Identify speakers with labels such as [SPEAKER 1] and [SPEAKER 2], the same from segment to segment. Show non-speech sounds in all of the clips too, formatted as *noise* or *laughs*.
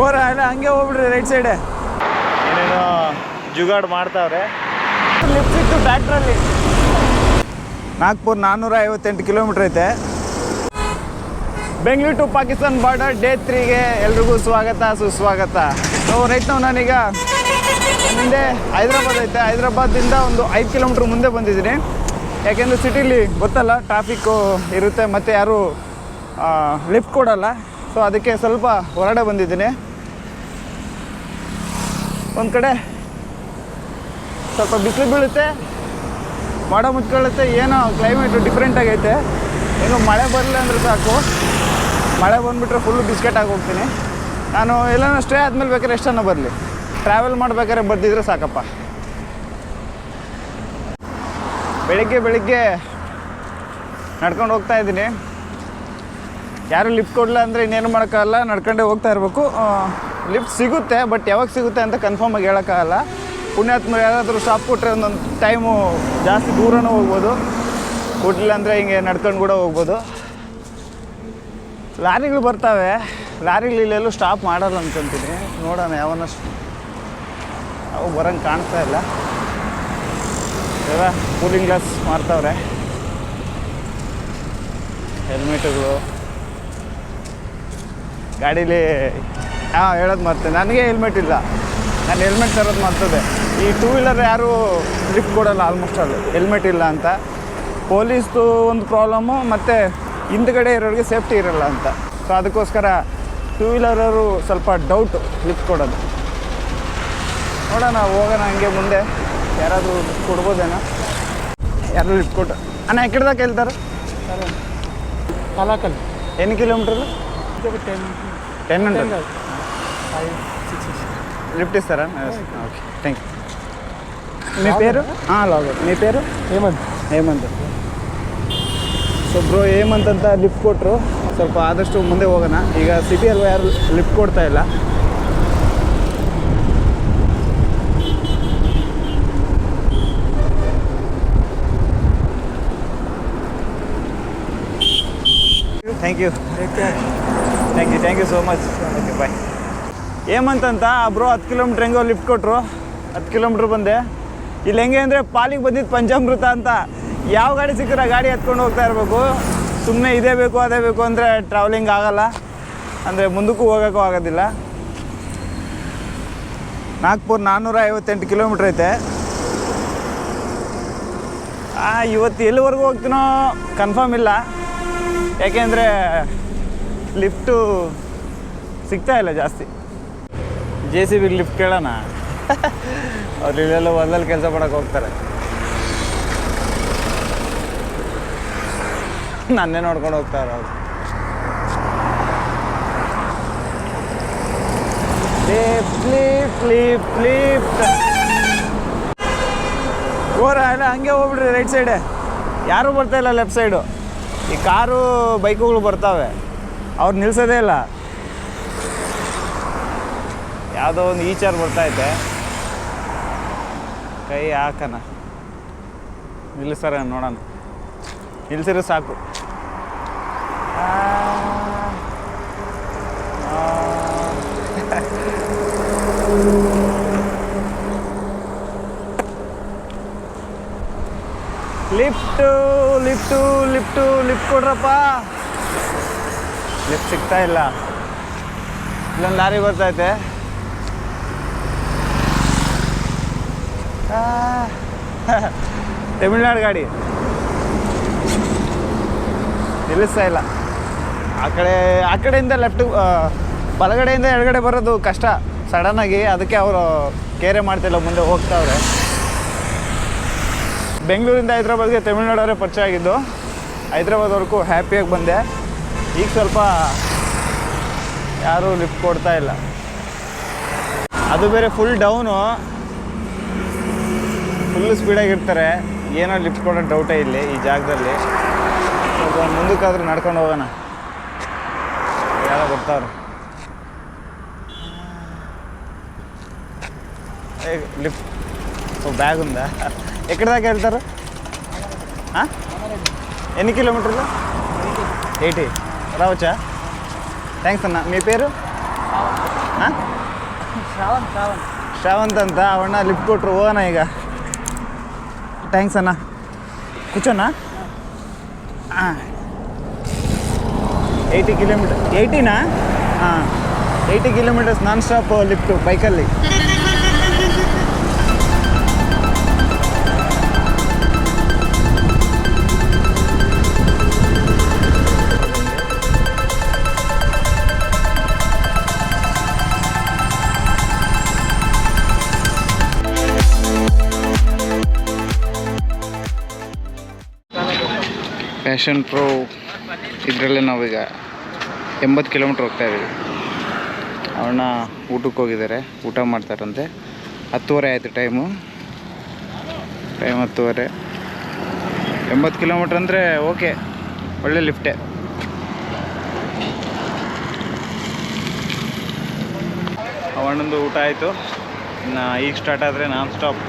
[SPEAKER 1] ಓರ ಅಲ್ಲ ಹಂಗೆ ಹೋಗ್ಬಿಡ್ರಿ ರೈಟ್ ಸೈಡೆ
[SPEAKER 2] ಏನೇನೋ ಜುಗಾಡ್ ಮಾಡ್ತಾವ್ರೆ.
[SPEAKER 1] ಲಿಫ್ಟ್ ಸಿಕ್ತು ಟ್ರ್ಯಾಕ್ಟ್ರಲ್ಲಿ ನಾಗ್ಪುರ್ ನಾನ್ನೂರ ಐವತ್ತೆಂಟು ಕಿಲೋಮೀಟ್ರ್ ಐತೆ. Bengaluru to Pakistan border day ತ್ರೀಗೆ ಎಲ್ರಿಗೂ ಸ್ವಾಗತ ಸುಸ್ವಾಗತ. ಸೊ ರೈಟ್ ನಾವು ನಾನೀಗ ಮುಂದೆ ಹೈದ್ರಾಬಾದ್ ಐತೆ. ಹೈದ್ರಾಬಾದಿಂದ ಒಂದು ಐದು ಕಿಲೋಮೀಟ್ರ್ ಮುಂದೆ ಬಂದಿದ್ದೀನಿ. ಯಾಕೆಂದರೆ ಸಿಟಿಲಿ ಗೊತ್ತಲ್ಲ ಟ್ರಾಫಿಕ್ಕು ಇರುತ್ತೆ ಮತ್ತು ಯಾರು ಲಿಫ್ಟ್ ಕೊಡಲ್ಲ. ಸೊ ಅದಕ್ಕೆ ಸ್ವಲ್ಪ ಹೊರಡೆ ಬಂದಿದ್ದೀನಿ. ಒಂದು ಕಡೆ ಸ್ವಲ್ಪ ಬಿಸಿಲು ಬೀಳುತ್ತೆ. ಮಡ ಮುಚ್ಕೊಳ್ಳುತ್ತೆ. ಏನೋ ಕ್ಲೈಮೇಟು ಡಿಫ್ರೆಂಟ್ ಆಗೈತೆ. ಏನು ಮಳೆ ಬರಲಿಲ್ಲ ಅಂದರೆ ಸಾಕು. ಮಳೆ ಬಂದುಬಿಟ್ರೆ ಫುಲ್ಲು ಬಿಸ್ಕೆಟ್ ಆಗಿ ಹೋಗ್ತೀನಿ ನಾನು ಎಲ್ಲನೂ ಸ್ಟೇ ಆದಮೇಲೆ ಬೇಕಾದ್ರೆ ಎಷ್ಟನ್ನ ಬರಲಿ. ಟ್ರಾವೆಲ್ ಮಾಡ್ಬೇಕಾದ್ರೆ ಬರ್ದಿದ್ರೆ ಸಾಕಪ್ಪ. ಬೆಳಿಗ್ಗೆ ಬೆಳಿಗ್ಗೆ ನಡ್ಕೊಂಡು ಹೋಗ್ತಾ ಇದ್ದೀನಿ. ಯಾರು ಲಿಫ್ಟ್ ಕೊಡಲ್ಲ ಅಂದರೆ ಇನ್ನೇನು ಮಾಡೋಕ್ಕಾಗಲ್ಲ, ನಡ್ಕೊಂಡೇ ಹೋಗ್ತಾ ಇರಬೇಕು. ಲಿಫ್ಟ್ ಸಿಗುತ್ತೆ ಬಟ್ ಯಾವಾಗ ಸಿಗುತ್ತೆ ಅಂತ ಕನ್ಫರ್ಮ್ ಆಗಿ ಹೇಳೋಕ್ಕಾಗಲ್ಲ. ಪುಣ್ಯಾತ್ಮ ಯಾರಾದರೂ ಸ್ಟಾಪ್ ಕೊಟ್ಟರೆ ಒಂದೊಂದು ಟೈಮು ಜಾಸ್ತಿ ದೂರನೂ ಹೋಗ್ಬೋದು. ಕೊಡಲಿಲ್ಲ ಅಂದರೆ ಹಿಂಗೆ ನಡ್ಕೊಂಡು ಕೂಡ ಹೋಗ್ಬೋದು. ಲಾರಿಗಳು ಬರ್ತವೆ. ಲಾರಿಗಳು ಇಲ್ಲೆಲ್ಲೂ ಸ್ಟಾಪ್ ಮಾಡಲ್ಲ ಅನ್ಕೊಂತೀನಿ. ನೋಡೋಣ ಯಾವನ್ನ ಅವು ಬರಂಗೆ ಕಾಣ್ತಾ ಇಲ್ಲ. ಎಲ್ಲ ಕೂಲಿಂಗ್ ಗ್ಲಾಸ್ ಮಾಡ್ತಾವ್ರೆ ಹೆಲ್ಮೆಟುಗಳು ಗಾಡೀಲಿ ಹಾಂ ಹೇಳೋದು ಮತ್ತೆ. ನನಗೆ ಹೆಲ್ಮೆಟ್ ಇಲ್ಲ. ನಾನು ಹೆಲ್ಮೆಟ್ ತರೋದು ಮಾಡ್ತದೆ ಈ ಟೂ ವೀಲರ್ ಯಾರೂ ಟ್ರಿಪ್ ಕೊಡೋಲ್ಲ ಆಲ್ಮೋಸ್ಟ್ ಅಲ್ಲಿ ಹೆಲ್ಮೆಟ್ ಇಲ್ಲ ಅಂತ. ಪೊಲೀಸ್ದು ಒಂದು ಪ್ರಾಬ್ಲಮ್ಮು ಮತ್ತು ಹಿಂದ್ಗಡೆ ಇರೋರಿಗೆ ಸೇಫ್ಟಿ ಇರಲ್ಲ ಅಂತ. ಸೊ ಅದಕ್ಕೋಸ್ಕರ ಟೂ ವೀಲರವರು ಸ್ವಲ್ಪ ಡೌಟ್ ಲಿಫ್ಟ್ ಕೊಡೋದು. ನೋಡೋಣ ಹೋಗೋಣ ಹಂಗೆ ಮುಂದೆ. ಯಾರಾದರೂ ಲಿಫ್ಟ್ ಕೊಡ್ಬೋದೇನೋ. ಯಾರು ಲಿಫ್ಟ್ ಕೊಟ್ಟು ಅಣ್ಣ ಎಕ್ಕಡ್ದಾಗ ಹೇಳ್ತಾರೆ
[SPEAKER 3] ಕಲಾಕಲ್.
[SPEAKER 1] Ten ಕಿಲೋಮೀಟ್ರಲ್ಲಿ
[SPEAKER 3] ten
[SPEAKER 1] ten hundred
[SPEAKER 3] five six
[SPEAKER 1] lift ఇస్తారా ఓకే థ్యాంక్ యూ మీ పేరు లాగర్ మీ పేరు
[SPEAKER 3] హేమంత్
[SPEAKER 1] ಹೇಮಂತ್ ಸೊ ಬ್ರೋ ಹೇಮಂತ್ ಅಂತ ಲಿಫ್ಟ್ ಕೊಟ್ಟರು ಸ್ವಲ್ಪ ಆದಷ್ಟು ಮುಂದೆ ಹೋಗೋಣ ಈಗ ಸಿಟಿಯಲ್ಲಿ ಯಾರು ಲಿಫ್ಟ್ ಕೊಡ್ತಾ ಇಲ್ಲ thank you thank you thank you so much. Okay bye ಏಮಂತಂತ bro ಹತ್ತು ಕಿಲೋಮೀಟ್ರ್ ಹೆಂಗೋ ಲಿಫ್ಟ್ ಕೊಟ್ಟರು ಹತ್ತು ಕಿಲೋಮೀಟ್ರ್ ಬಂದೆ. ಇಲ್ಲಿ ಹೆಂಗೆ ಅಂದರೆ ಪಾಲಿಗೆ ಬಂದಿದ್ದು ಪಂಚಾಮೃತ ಅಂತ. ಯಾವ ಗಾಡಿ ಸಿಕ್ಕಿದ್ರೆ ಗಾಡಿ ಹತ್ಕೊಂಡು ಹೋಗ್ತಾ ಇರಬೇಕು. ಸುಮ್ಮನೆ ಇದೇ ಬೇಕು, ಅದೇ ಬೇಕು ಅಂದರೆ ಟ್ರಾವೆಲಿಂಗ್ ಆಗಲ್ಲ. ಅಂದರೆ ಮುಂದಕ್ಕೂ ಹೋಗೋಕ್ಕೂ ಆಗೋದಿಲ್ಲ. ನಾಗ್ಪುರ್ ನಾನ್ನೂರ ಐವತ್ತೆಂಟು ಕಿಲೋಮೀಟ್ರ್ ಐತೆ ಇವತ್ತು ಎಲ್ಲಿವರೆಗೂ ಹೋಗ್ತೀನೋ ಕನ್ಫರ್ಮ್ ಇಲ್ಲ. ಯಾಕೆಂದರೆ ಲಿಫ್ಟು ಸಿಗ್ತಾ ಇಲ್ಲ ಜಾಸ್ತಿ. ಜೆ ಸಿ ಬಿಗೆ ಲಿಫ್ಟ್ ಕೇಳೋಣ? *laughs* ಅವ್ರು ಇಲ್ಲೆಲ್ಲ ಹೊಲದಲ್ಲಿ ಕೆಲಸ ಮಾಡೋಕೆ ಹೋಗ್ತಾರೆ. ನನ್ನೇ ನೋಡ್ಕೊಂಡು ಹೋಗ್ತಾರೆ ಅವ್ರು ಓರ ಎಲ್ಲ ಹಂಗೆ ಹೋಗ್ಬಿಡ್ರಿ ರೈಟ್ ಸೈಡೆ. ಯಾರೂ ಬರ್ತಾ ಇಲ್ಲ ಲೆಫ್ಟ್ ಸೈಡು ಈ ಕಾರು ಬೈಕುಗಳು ಬರ್ತಾವೆ. ಅವ್ರು ನಿಲ್ಸೋದೇ ಇಲ್ಲ. ಯಾವುದೋ ಒಂದು ಈಚಾರ್ ಬರ್ತೈತೆ ಕೈ ಹಾಕನ ನಿಲ್ಲಿಸ್ತಾರೆ ನೋಡೋಣ. ನಿಲ್ಸಿದ್ರೆ ಸಾಕು. ಲಿಫ್ಟು ಲಿಫ್ಟು ಲಿಫ್ಟು ಲಿಫ್ಟ್ ಕೊಡ್ರಪ್ಪ. ಲಿಫ್ಟ್ ಸಿಗ್ತಾ ಇಲ್ಲ. ಇಲ್ಲೊಂದು ಲಾರಿ ಬರ್ತೈತೆ. ತಮಿಳ್ನಾಡು ಗಾಡಿ. ನಿಲ್ಲಿಸ್ತಾ ಇಲ್ಲ. ಆ ಕಡೆ, ಆ ಕಡೆಯಿಂದ ಲೆಫ್ಟ್ ಬಲಗಡೆಯಿಂದ ಎಡಗಡೆ ಬರೋದು ಕಷ್ಟ. ಸಡನ್ನಾಗಿ ಅದಕ್ಕೆ ಅವರು ಕೇರೆ ಮಾಡ್ತಿಲ್ಲ, ಮುಂದೆ ಹೋಗ್ತಾವ್ರೆ. ಬೆಂಗಳೂರಿಂದ ಹೈದ್ರಾಬಾದ್ಗೆ ತಮಿಳ್ನಾಡವರೇ ಪರಿಚಯ ಆಗಿದ್ದು, ಹೈದ್ರಾಬಾದ್ವರೆಗೂ ಹ್ಯಾಪಿಯಾಗಿ ಬಂದೆ. ಈಗ ಸ್ವಲ್ಪ ಯಾರೂ ಲಿಫ್ಟ್ ಕೊಡ್ತಾ ಇಲ್ಲ ಅದು ಬೇರೆ ಫುಲ್ ಡೌನು ಫುಲ್ಲು ಸ್ಪೀಡಾಗಿರ್ತಾರೆ ಏನೋ ಲಿಫ್ಟ್ ಕೊಡೋ ಡೌಟೇ ಇಲ್ಲಿ ಈ ಜಾಗದಲ್ಲಿ ಸ್ವಲ್ಪ ಮುಂದಕ್ಕಾದ್ರೂ ನಡ್ಕೊಂಡು ಹೋಗೋಣ ಯಾರೋ ಬರ್ತಾವ್ರೆ లిఫ్ట్ ఓ బ్యాగ్ ఉందా ఎక్కడి దాకా వెళ్తారు ఆ? ఎన్ని కిలోమీటర్లు ఎయిటీ రావచ్చా? థ్యాంక్స్ అన్న. మీ పేరు? శ్రావంత్ అంత? అవన్న లిఫ్ట్ కొట్టరు ఓనా ఇక? థ్యాంక్స్ అన్న. కూర్చోనా? Eighty kilometre ఎయిటీనా? Eighty kilometres non stop lift బైకಲ್ಲಿ passion pro ಇದರಲ್ಲೇ ನಾವೀಗ ಎಂಬತ್ತು ಕಿಲೋಮೀಟ್ರ್ ಹೋಗ್ತಾ ಇದ್ದೀವಿ. ಅವನ್ನ ಊಟಕ್ಕೆ ಹೋಗಿದ್ದಾರೆ. ಊಟ ಮಾಡ್ತಾರಂತೆ. ಹತ್ತುವರೆ ಆಯಿತು ಟೈಮು ಟೈಮ್ ಹತ್ತುವರೆ. ಎಂಬತ್ತು ಕಿಲೋಮೀಟ್ರ್ ಅಂದರೆ ಓಕೆ ಒಳ್ಳೆ ಲಿಫ್ಟೇ ಅವಣ್ಣಂದು ಊಟ ಆಯಿತು. ಇನ್ನು ಈಗ ಸ್ಟಾರ್ಟ್ ಆದರೆ ನಾನ್ ಸ್ಟಾಪ್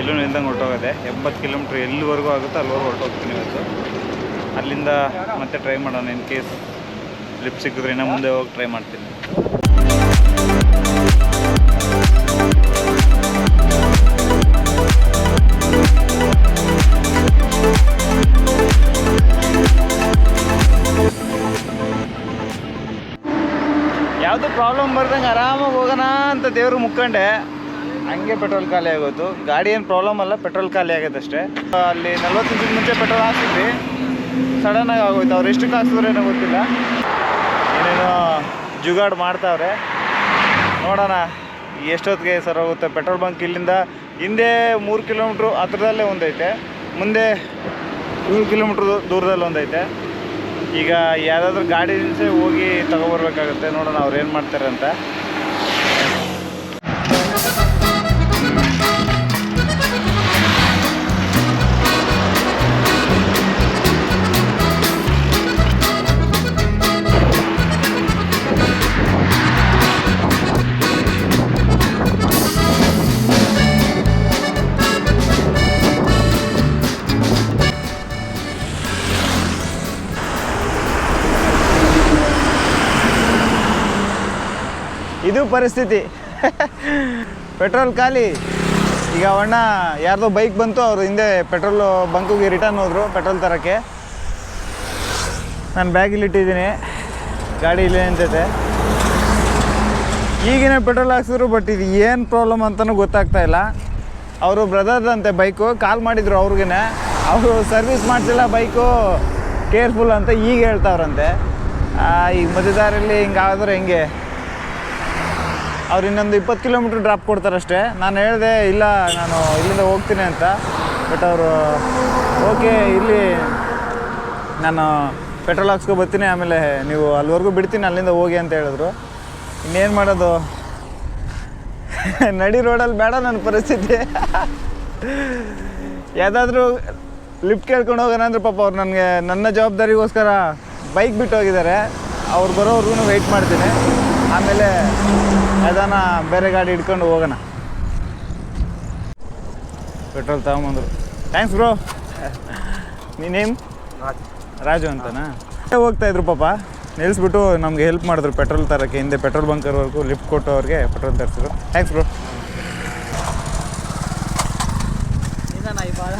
[SPEAKER 1] ಎಲ್ಲೂ ನಿಲ್ದಂಗೆ ಹೊರಟೋಗದೆ. ಎಂಬತ್ತು ಕಿಲೋಮೀಟ್ರ್ ಎಲ್ಲಿವರೆಗೂ ಆಗುತ್ತೋ ಅಲ್ಲಿವರೆಗೂ ಹೊರಟೋಗ್ತೀನಿ ಇವತ್ತು. ಅಲ್ಲಿಂದ ಮತ್ತೆ ಟ್ರೈ ಮಾಡೋಣ ಇನ್ ಕೇಸ್ ಲಿಪ್ ಸಿಕ್ಕಿದ್ರೆ ಇನ್ನೂ ಮುಂದೆ ಹೋಗಿ ಟ್ರೈ ಮಾಡ್ತೀನಿ. ಯಾವುದು ಪ್ರಾಬ್ಲಮ್ ಬರ್ದಂಗೆ ಆರಾಮಾಗಿ ಹೋಗೋಣ ಅಂತ ದೇವ್ರಿಗೆ ಮುಕ್ಕೊಂಡೆ. ಹಂಗೆ ಪೆಟ್ರೋಲ್ ಖಾಲಿ ಆಗೋದು ಗಾಡಿ ಏನು ಪ್ರಾಬ್ಲಮ್ ಅಲ್ಲ, ಪೆಟ್ರೋಲ್ ಖಾಲಿ ಆಗೋದಷ್ಟೇ ಅಲ್ಲಿ ನಲ್ವತ್ತು ನಿಮಿಷದ ಮುಂಚೆ ಪೆಟ್ರೋಲ್ ಹಾಕಿದ್ವಿ ಸಡನ್ನಾಗಿ ಆಗೋಯ್ತು. ಅವ್ರು ಎಷ್ಟು ಹಾಕ್ಸಿದ್ರೆ ಏನೋ ಗೊತ್ತಿಲ್ಲ. ಏನೇನೋ ಜುಗಾಡ್ ಮಾಡ್ತಾವ್ರೆ. ನೋಡೋಣ, ಎಷ್ಟೊತ್ತಿಗೆ ಸರ್ ಹೋಗುತ್ತೆ. ಪೆಟ್ರೋಲ್ ಬಂಕ್ ಇಲ್ಲಿಂದ ಹಿಂದೆ ಮೂರು ಕಿಲೋಮೀಟ್ರು ಹತ್ರದಲ್ಲೇ ಒಂದೈತೆ. ಮುಂದೆ ಮೂರು ಕಿಲೋಮೀಟ್ರ್ ದೂರದಲ್ಲಿ ಒಂದೈತೆ. ಈಗ ಯಾವುದಾದ್ರೂ ಗಾಡಿ ನಿಲ್ಲಿಸಿ ಹೋಗಿ ತಗೊಬರ್ಬೇಕಾಗುತ್ತೆ ನೋಡೋಣ ಅವ್ರು ಏನು ಮಾಡ್ತಾರೆ ಅಂತ. ಇದು ಪರಿಸ್ಥಿತಿ. ಪೆಟ್ರೋಲ್ ಖಾಲಿ. ಈಗ ಅಣ್ಣ ಯಾರ್ದೋ ಬೈಕ್ ಬಂತು, ಅವರು ಹಿಂದೆ ಪೆಟ್ರೋಲ್ ಬಂಕಿಗೆ ರಿಟರ್ನ್ ಹೋದರು, ಪೆಟ್ರೋಲ್ ತರೋಕ್ಕೆ. ನಾನು ಬ್ಯಾಗಲ್ಲಿ ಇಟ್ಟಿದ್ದೀನಿ. ಗಾಡಿ ಇಲ್ಲೇ ಅಂತೈತೆ ಈಗಿನ ಪೆಟ್ರೋಲ್ ಹಾಕ್ಸಿದ್ರು ಬಟ್ ಇದು ಏನು ಪ್ರಾಬ್ಲಮ್ ಅಂತಲೂ ಗೊತ್ತಾಗ್ತಾ ಇಲ್ಲ. ಅವರು ಬ್ರದರ್ದಂತೆ ಬೈಕು ಕಾಲ್ ಮಾಡಿದರು ಅವ್ರಿಗೇ ಅವರು ಸರ್ವಿಸ್ ಮಾಡಿಸಿಲ್ಲ ಬೈಕು. ಕೇರ್ಫುಲ್ ಅಂತ ಈಗ ಹೇಳ್ತಾವ್ರಂತೆ. ಈಗ ಮಧ್ಯದಾರಲ್ಲಿ ಹಿಂಗಾದ್ರೆ ಹೆಂಗೆ? ಅವ್ರು ಇನ್ನೊಂದು ಇಪ್ಪತ್ತು ಕಿಲೋಮೀಟ್ರ್ ಡ್ರಾಪ್ ಕೊಡ್ತಾರಷ್ಟೇ. ನಾನು ಹೇಳಿದೆ, ಇಲ್ಲ, ನಾನು ಇಲ್ಲಿಂದ ಹೋಗ್ತೀನಿ ಅಂತ. ಬಟ್ ಅವರು ಓಕೆ ಇಲ್ಲಿ ನಾನು ಪೆಟ್ರೋಲ್ ಹಾಕ್ಸ್ಕೊ ಬರ್ತೀನಿ, ಆಮೇಲೆ ನೀವು ಅಲ್ಲಿವರೆಗೂ ಬಿಡ್ತೀನಿ, ಅಲ್ಲಿಂದ ಹೋಗಿ ಅಂತ ಹೇಳಿದ್ರು. ಇನ್ನೇನು ಮಾಡೋದು? *laughs* ನಡಿ ರೋಡಲ್ಲಿ ಬೇಡ ನನ್ನ ಪರಿಸ್ಥಿತಿ. *laughs* ಯಾವುದಾದ್ರೂ ಲಿಫ್ಟ್ ಕೇಳ್ಕೊಂಡು ಹೋಗೋಣ ಅಂದ್ರೆ ಪಾಪ ಅವ್ರು ನನಗೆ, ನನ್ನ ಜವಾಬ್ದಾರಿಗೋಸ್ಕರ ಬೈಕ್ ಬಿಟ್ಟು ಹೋಗಿದ್ದಾರೆ. ಅವ್ರು ಬರೋವರೆಗೂ ವೆಯ್ಟ್ ಮಾಡ್ತೀನಿ. ಆಮೇಲೆ ಯಾವ್ದಾನ ಬೇರೆ ಗಾಡಿ ಹಿಡ್ಕೊಂಡು ಹೋಗೋಣ ಪೆಟ್ರೋಲ್ ತಗೊಂಬಂದ್ರು ಥ್ಯಾಂಕ್ಸ್ ಬ್ರೋ ನೀನೇಮ್ ರಾಜು ಅಂತನಾ ಹೋಗ್ತಾ ಇದ್ರು ಪಾಪ ನಿಲ್ಲಿಸ್ಬಿಟ್ಟು ನಮ್ಗೆ ಹೆಲ್ಪ್ ಮಾಡಿದ್ರು ಪೆಟ್ರೋಲ್ ತರೋಕ್ಕೆ ಹಿಂದೆ ಪೆಟ್ರೋಲ್ ಬಂಕರ್ವರೆಗೂ ಲಿಫ್ಟ್ ಕೊಟ್ಟು ಅವ್ರಿಗೆ ಪೆಟ್ರೋಲ್ ತರಿಸಿದ್ರು ಥ್ಯಾಂಕ್ಸ್ ಬ್ರೋ
[SPEAKER 3] ఇదేనా ఈ బాధ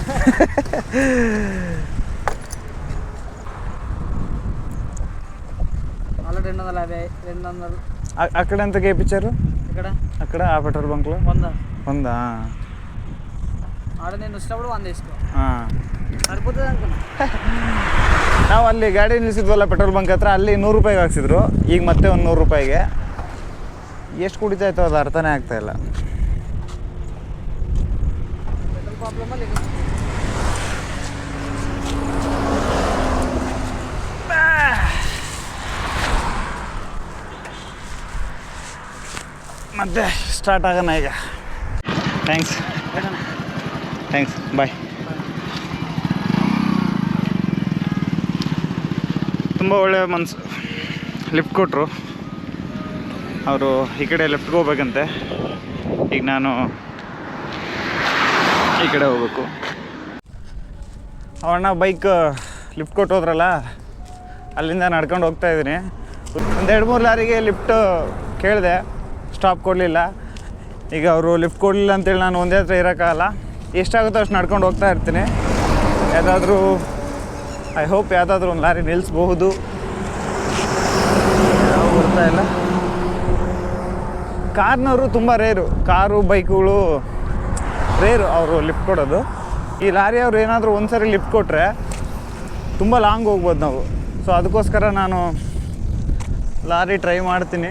[SPEAKER 3] ఆల్రెడీ రెండు వందల యాభై రెండు వందలు
[SPEAKER 1] అక్కడ ఎంత గేపించారు
[SPEAKER 3] ఇక్కడ
[SPEAKER 1] అక్కడ ఆ పెట్రోల్ బంక్లో
[SPEAKER 3] వంద
[SPEAKER 1] వందా
[SPEAKER 3] ఆడ నేను వచ్చినప్పుడు వంద వేసుకో సరిపోతుంది అనుకున్నా
[SPEAKER 1] ನಾವು ಅಲ್ಲಿ ಗಾಡಿ ನಿಲ್ಲಿಸಿದ್ವಲ್ಲ ಪೆಟ್ರೋಲ್ ಬಂಕ್ ಹತ್ರ ಅಲ್ಲಿ ನೂರು ರೂಪಾಯಿಗೆ ಹಾಕ್ಸಿದ್ರು. ಈಗ ಮತ್ತೆ ಒಂದು ನೂರು ರೂಪಾಯಿಗೆ. ಎಷ್ಟು ಕುಡಿತಾ ಇತ್ತು ಅದು ಅರ್ಥನೇ
[SPEAKER 3] ಆಗ್ತಾಯಿಲ್ಲ
[SPEAKER 1] ಮತ್ತೆ ಸ್ಟಾರ್ಟ್ ಆಗೋಣ ಈಗ. ಥ್ಯಾಂಕ್ಸ್ ಥ್ಯಾಂಕ್ಸ್ ಬಾಯ್ ತುಂಬ ಒಳ್ಳೆಯ ಮನ್ಸು ಲಿಫ್ಟ್ ಕೊಟ್ಟರು ಅವರು ಈ ಕಡೆ ಲೆಫ್ಟ್ಗೆ ಹೋಗ್ಬೇಕಂತೆ. ಈಗ ನಾನು ಈ ಕಡೆ ಹೋಗ್ಬೇಕು. ಅವಣ್ಣ ಬೈಕ್ ಲಿಫ್ಟ್ ಕೊಟ್ಟು ಹೋದ್ರಲ್ಲ ಅಲ್ಲಿಂದ ನಡ್ಕೊಂಡು ಹೋಗ್ತಾ ಇದ್ದೀನಿ. ಒಂದು ಎರಡು ಮೂರು ಲಾರಿಗೆ ಲಿಫ್ಟ್ ಕೇಳಿದೆ. ಸ್ಟಾಪ್ ಕೊಡಲಿಲ್ಲ. ಈಗ ಅವರು ಲಿಫ್ಟ್ ಕೊಡಲಿಲ್ಲ ಅಂತೇಳಿ ನಾನು ಒಂದೇ ಹತ್ರ ಇರೋಕ್ಕಾಗಲ್ಲ ಎಷ್ಟಾಗುತ್ತೋ ಅಷ್ಟು ನಡ್ಕೊಂಡು ಹೋಗ್ತಾ ಇರ್ತೀನಿ. ಯಾವುದಾದ್ರೂ ಐ ಹೋಪ್ ಯಾವುದಾದ್ರೂ ಒಂದು ಲಾರಿ ನಿಲ್ಲಿಸ್ಬಹುದು ಬರ್ತಾ ಇಲ್ಲ. ಕಾರ್ನವರು ತುಂಬ ರೇರು. ಕಾರು, ಬೈಕುಗಳು ರೇರು ಅವರು ಲಿಫ್ಟ್ ಕೊಡೋದು. ಈ ಲಾರಿ ಅವರು ಏನಾದರೂ ಒಂದು ಸರಿ ಲಿಫ್ಟ್ ಕೊಟ್ಟರೆ ತುಂಬ ಲಾಂಗ್ ಹೋಗ್ಬೋದು ನಾವು. ಸೊ ಅದಕ್ಕೋಸ್ಕರ ನಾನು ಲಾರಿ ಟ್ರೈ ಮಾಡ್ತೀನಿ.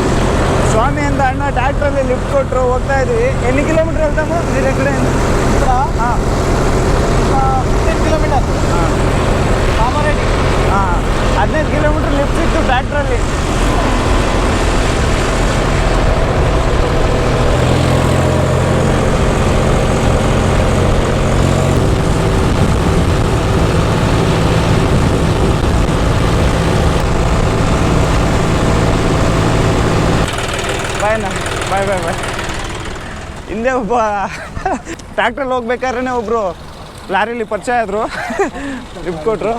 [SPEAKER 1] ಸಣ್ಣ ಟ್ರ್ಯಾಕ್ಟ್ರಲ್ಲಿ ಲಿಫ್ಟ್ ಕೊಟ್ಟರು ಹೋಗ್ತಾ ಇದ್ವಿ ಎಲ್ಲಿ ಕಿಲೋಮೀಟರ್ ಹೇಳ್ತಾನು ನೀರು ಎಕಡೆ
[SPEAKER 3] ఇక్కడ ಹಾಂ ಹದಿನೈದು ಕಿಲೋಮೀಟರ್ ಹಾಂ
[SPEAKER 1] ಹದಿನೈದು ಕಿಲೋಮೀಟರ್ ಲಿಫ್ಟ್ ಸಿಕ್ತು ಟ್ರ್ಯಾಕ್ಟ್ರಲ್ಲಿ ಬಾಯ್ ಬಾಯ್ ಬಾಯ್. ಹಿಂದೆ ಒಬ್ಬ ಟ್ಯಾಕ್ಟ್ರಲ್ಲಿ ಹೋಗ್ಬೇಕಾದ್ರೆ ಒಬ್ಬರು ಲಾರಿಲಿ ಪರಿಚಯ ಆದರು. ಲಿಫ್ಟ್ ಕೊಟ್ಟರು